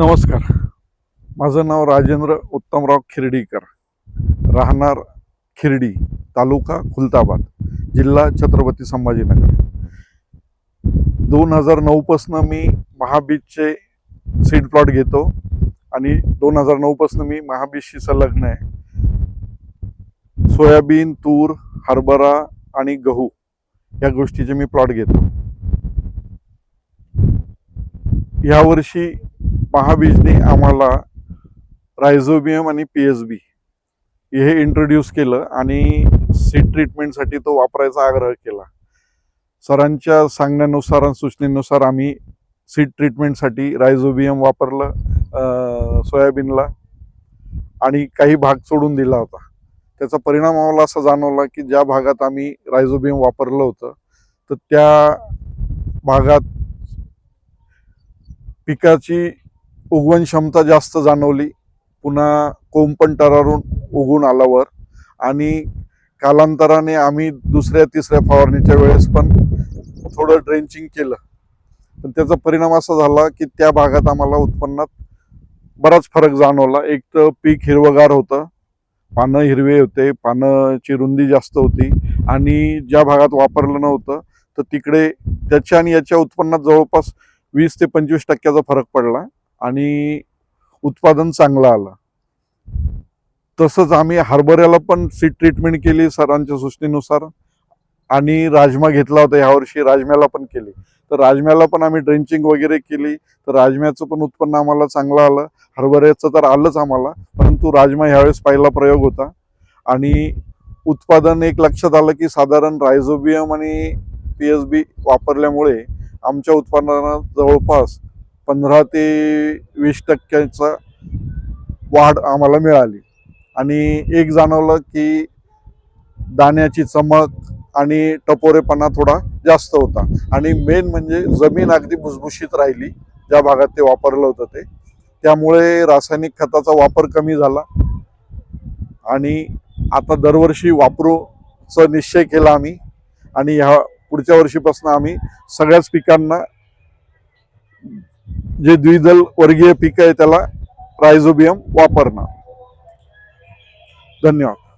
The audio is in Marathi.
नमस्कार. माझं नाव राजेंद्र उत्तमराव खिर्डीकर. राहणार खिर्डी तालुका खुलताबाद जिल्हा छत्रपती संभाजीनगर. दोन हजार नऊपासनं मी महाबीजचे सीड प्लॉट घेतो आणि दोन हजार नऊपासनं मी महाबीजशी संलग्न आहे. सोयाबीन तूर हरभरा आणि गहू या गोष्टीचे मी प्लॉट घेतो. यावर्षी महाबीजने आम्हाला रायझोबियम आणि पी एस बी हे इंट्रोड्यूस केलं आणि सीड ट्रीटमेंटसाठी तो वापरायचा आग्रह केला. सरांच्या सांगण्यानुसार आणि सूचनेनुसार आम्ही सीड ट्रीटमेंटसाठी रायझोबियम वापरलं सोयाबीनला आणि काही भाग सोडून दिला होता. त्याचा परिणाम आम्हाला असा जाणवला की ज्या भागात आम्ही रायझोबियम वापरलं होतं तर त्या भागात पिकाची उगवण क्षमता जास्त जाणवली. पुन्हा कोंपण टरारून उगून आल्यावर. आणि कालांतराने आम्ही दुसऱ्या तिसऱ्या फवारणीच्या वेळेस पण थोडं ड्रेंचिंग केलं. पण त्याचा परिणाम असा झाला की त्या भागात आम्हाला उत्पन्नात बराच फरक जाणवला. एक तर पीक हिरवगार होतं. पानं हिरवे होते पानाची रुंदी जास्त होती. आणि ज्या भागात वापरलं नव्हतं तर तिकडे त्याच्या आणि याच्या उत्पन्नात जवळपास वीस ते पंचवीस टक्क्याचा फरक पडला. आणि उत्पादन चांगलं आलं. तसंच आम्ही हरभऱ्याला पण सीड ट्रीटमेंट केली सरांच्या सूचनेनुसार आणि राजमा घेतला होता यावर्षी राजम्याला पण केली. तर राजम्याला पण आम्ही ड्रेंचिंग वगैरे केली तर राजम्याचं पण उत्पन्न आम्हाला चांगलं आलं. हरभऱ्याचं तर आलंच आम्हाला परंतु राजमा ह्यावेळेस पहिला प्रयोग होता. आणि उत्पादन एक लक्षात आलं की साधारण रायझोबियम आणि पी एस बी वापरल्यामुळे आमच्या उत्पादनात जवळपास पंधरा ते वीस टक्क्याचा वाढ आम्हाला मिळाली. आणि एक जाणवलं की दाण्याची चमक आणि टपोरेपणा थोडा जास्त होता. आणि मेन म्हणजे जमीन अगदी भुसभुशीत राहिली. ज्या भागात ते वापरलं होतं ते. त्यामुळे रासायनिक खताचा वापर कमी झाला. आणि आता दरवर्षी वापरूचा निश्चय केला आम्ही. आणि ह्या पुढच्या वर्षीपासून आम्ही सगळ्याच पिकांना जे द्विदल वर्गीय पीक आहे त्याला रायझोबियम वापरणार. धन्यवाद.